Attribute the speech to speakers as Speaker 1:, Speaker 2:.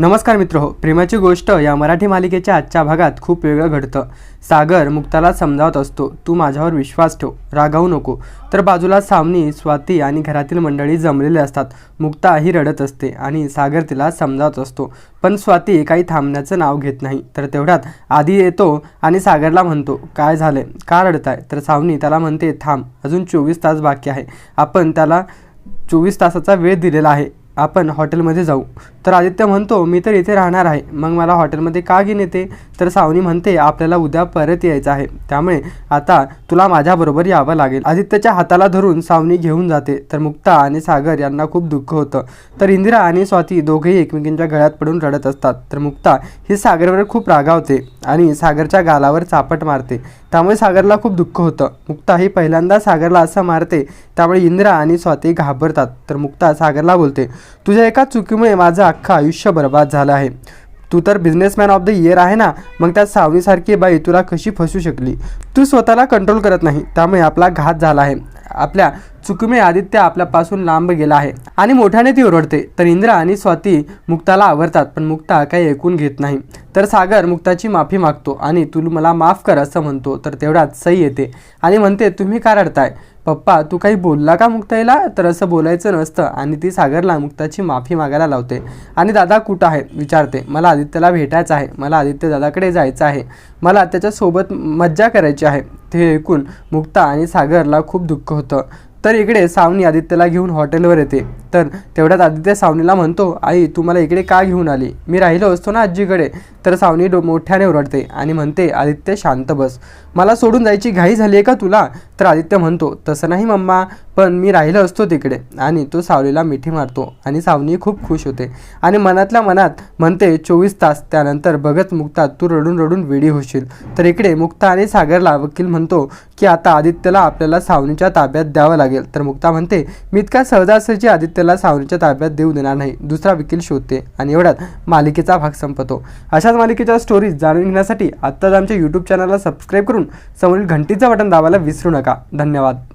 Speaker 1: नमस्कार मित्र हो प्रेमाची गोष्ट या मराठी मालिकेच्या आजच्या भागात खूप वेगळं घडतं. सागर मुक्ताला समजावत असतो तू माझ्यावर विश्वास ठेव रागावू नको. तर बाजूला सावनी स्वाती आणि घरातील मंडळी जमलेले असतात. मुक्ता ही रडत असते आणि सागर तिला समजावत असतो पण स्वाती काही थांबण्याचं नाव घेत नाही. तर तेवढ्यात आधी येतो आणि सागरला म्हणतो काय झालं का रडताय? तर सावनी त्याला म्हणते थांब अजून चोवीस तास बाकी आहे. आपण त्याला चोवीस तासाचा वेळ दिलेला आहे. आपण हॉटेलमध्ये जाऊ. तर आदित्य म्हणतो मी तर इथे राहणार आहे. मग मला हॉटेलमध्ये का घेऊन येते? तर सावनी म्हणते आपल्याला उद्या परत यायचं आहे. त्यामुळे आता तुला माझ्याबरोबर यावं लागेल. आदित्यच्या हाताला धरून सावनी घेऊन जाते. तर मुक्ता आणि सागर यांना खूप दुःख होतं. तर इंदिरा आणि स्वाती दोघेही एकमेकींच्या गळ्यात पडून रडत असतात. तर मुक्ता ही सागरवर खूप रागावते आणि सागरच्या गालावर चापट मारते. त्यामुळे सागरला खूप दुःख होतं. मुक्ता ही पहिल्यांदा सागरला असं मारते. त्यामुळे इंदिरा आणि स्वाती घाबरतात. तर मुक्ता सागरला बोलते तुझ्या एका चुकीमुळे माझं अख्खं आयुष्य बर्बाद झालं आहे. तू तर बिझनेसमॅन ऑफ द इयर आहे ना? मग त्या सावनीसारखी बाई तुला कशी फसू शकली? तू स्वतःला कंट्रोल करत नाही त्यामुळे आपला घात झाला आहे. आपल्या चुकीमुळे आदित्य आपल्यापासून लांब गेला आहे. आणि मोठ्याने ती ओरडते. तर इंद्रा आणि स्वाती मुक्ताला आवडतात पण मुक्ता काही ऐकून घेत नाही. तर सागर मुक्ताची माफी मागतो आणि तू मला माफ कर असं म्हणतो तर तेवढ्यात सई येते. आणि म्हणते तुम्ही का रडताय? पप्पा तू काही बोलला का मुक्ताईला? तर असं बोलायचं नसतं. आणि ती सागरला मुक्ताची माफी मागायला लावते. आणि दादा कुठं आहे? विचारते. मला आदित्यला भेटायचं आहे. मला आदित्य दादाकडे जायचं आहे. मला त्याच्यासोबत मज्जा करायची आहे. ते ऐकून मुक्ता आणि सागरला खूप दुःख होतं. तर इकडे सावनी आदित्यला घेऊन हॉटेलवर येते. तर तेवढ्यात आदित्य सावनीला म्हणतो आई तू मला इकडे का घेऊन आली? मी राहिलो असतो ना आजीकडे. तर सावनी डो मोठ्याने ओरडते आणि म्हणते आदित्य शांत बस. मला सोडून जायची घाई झाली आहे का तुला? तर आदित्य म्हणतो तसं नाही मम्मा पण मी राहिलो असतो तिकडे. आणि तो सावलीला मिठी मारतो आणि सावनी खूप खुश होते आणि मनातल्या मनात म्हणते चोवीस तास त्यानंतर बघत मुक्ता तू रडून रडून वेडी होशील. तर इकडे मुक्ता आणि सागरला वकील म्हणतो की आता आदित्यला आपल्याला सावनीच्या ताब्यात द्यावं लागेल. तर मुक्ता म्हणते मी इतका सहजासहजी आदित्य त्याला सावनीच्या ताब्यात देऊ देणार नाही. दुसरा वकील शोधते आणि एवढ्यात मालिकेचा भाग संपतो. अशाच मालिकेच्या स्टोरीज जाणून घेण्यासाठी आत्ताच आमच्या यूट्यूब चॅनलला सबस्क्राईब करून समोरील घंटीचं बटन दाबायला विसरू नका. धन्यवाद.